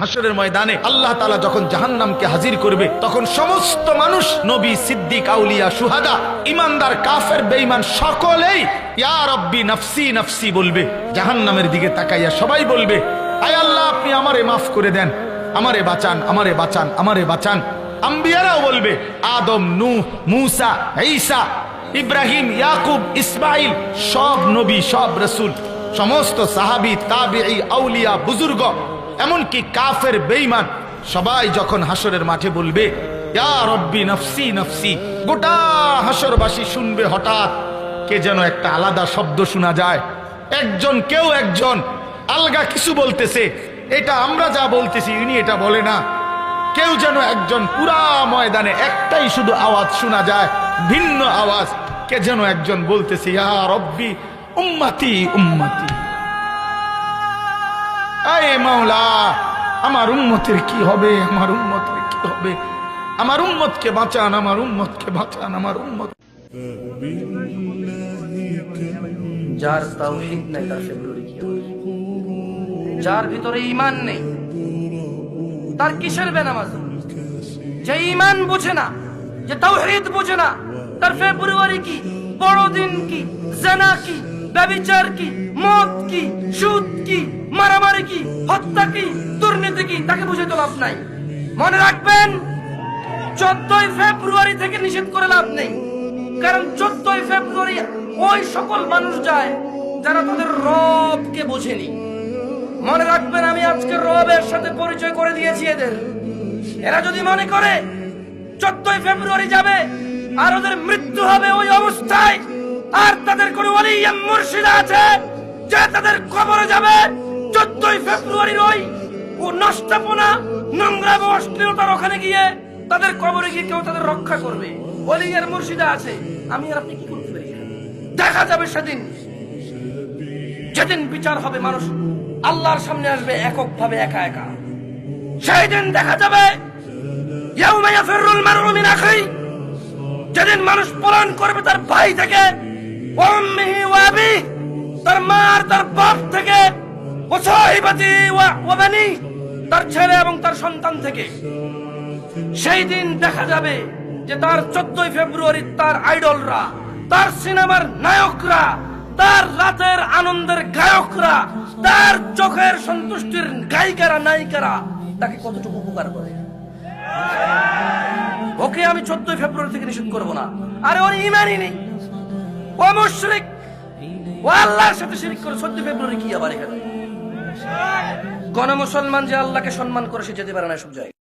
হাসরের ময়দানে আল্লাহ তালা যখন জাহান্নামকে হাজির করবে, তখন সমস্ত মানুষ, নবী, সিদ্দিক, আউলিয়া সুহাদা ইমানদার, কাফের, বেঈমান সকলেই, ইয়া রব্বি নফসি নফসি বলবে। জাহান্নামের দিকে তাকাইয়া সবাই বলবে, আয় আল্লাহ, আপনি আমারে মাফ করে দেন। আমারে বাঁচান আমারে বাঁচান আমারে বাঁচান। আম্বিয়ারাও বলবে, আদম নু মুসা, ঈসা, ইব্রাহিম, ইয়াকুব ইসমাইল সব নবী, সব রসুল, সমস্ত সাহাবি, তাবিঈ, আউলিয়া, বুজুর্গ এমনকি কাফের বেইমান সবাই যখন হাসরের মাঠে বলবে, ইয়া রব্বি নফসি নফসি। গোটা হাসরবাসী শুনবে হঠাৎ কে যেন একটা আলাদা শব্দ শোনা যায়। একজন কেউ একজন আলগা কিছু বলতেছে। এটা আমরা যা বলতেছি, ইনি এটা বলে না। কেউ যেন একজন পুরা ময়দানে একটাই শুধু আওয়াজ শোনা যায়, ভিন্ন আওয়াজ। কে যেন একজন বলতেছে, ইয়া রব্বি উম্মতি উম্মতি। আয় মাওলা, আমার উম্মতের কি হবে? আমার উম্মতের কি হবে? আমার উম্মতকে বাঁচান, আমার উম্মতকে বাঁচান, আমার উম্মত যার তাওহীদ নাই, তার ফেব্রুয়ারি কি যার ভিতরে ঈমান নেই, তার কিসের বেনামাজ? যে ঈমান বোঝে না, যে তাওহীদ বোঝে না, তার ফেব্রুয়ারি কি, বড়দিন কি, জানা কি? ব্যভিচার কি, মদ কি, সুদ কি, মারামারি কি, হত্যা কি, দুর্নীতি কি, তাকে বুঝে তো লাভ নাই। মনে রাখবেন, চোদ্দই ফেব্রুয়ারি থেকে নিষেধ করে লাভ নেই। কারণ চোদ্দই ফেব্রুয়ারি ওই সকল মানুষ যায় যারা তাদের রবকে বোঝেনি। মনে রাখবেন, আমি আজকে রবের সাথে পরিচয় করে দিয়েছি এদের। এরা যদি মনে করে, চোদ্দই ফেব্রুয়ারি যাবে আর ওদের মৃত্যু হবে ওই অবস্থায় আর তাদের কোন ওলিয়াম মুর্শিদা আছে যে তাদের কবরে যাবে। চোদ্দই ফেব্রুয়ারির ওই ও নষ্টপনা নোংরা এবং অশ্লীলতার ওখানে গিয়ে তাদের কবরে গিয়ে কেউ তাদের রক্ষা করবে। ওলিয়ার মুর্শিদা আছে। আমি আর আপনি কি করতে দেখা যাবে সেদিন। যেদিন বিচার হবে মানুষ, আল্লাহর সামনে আসবে এককভাবে একা একা। সেই দিন দেখা যাবে যেদিন মানুষ পলায়ন করবে তার ভাই থেকে ওয়া আবিহি তার মা তার বাপ থেকে ওয়া সাহিবাতি ওয়া ওয়া বানি, তার ছেলে এবং তার সন্তান থেকে। সেই দিন দেখা যাবে যে তার চোদ্দই ফেব্রুয়ারি তার আইডলরা, তার সিনেমার নায়করা, তার রাতের আনন্দের গায়করা, তার চোখের সন্তুষ্টির গায়িকারা, নায়িকারা তাকে কতটুকু উপকার করে। ওকে আমি চোদ্দই ফেব্রুয়ারি থেকে নিষেধ করব না। আরে ওর ইমানই নেই। ও মুশরিক! ও আল্লাহর সাথে শিরিক করে চোদ্দ ফেব্রুয়ারি কি আবার এখানে? গণমুসলমান যে আল্লাহকে সম্মান করে সে যেতে পারে না সব জায়গায়।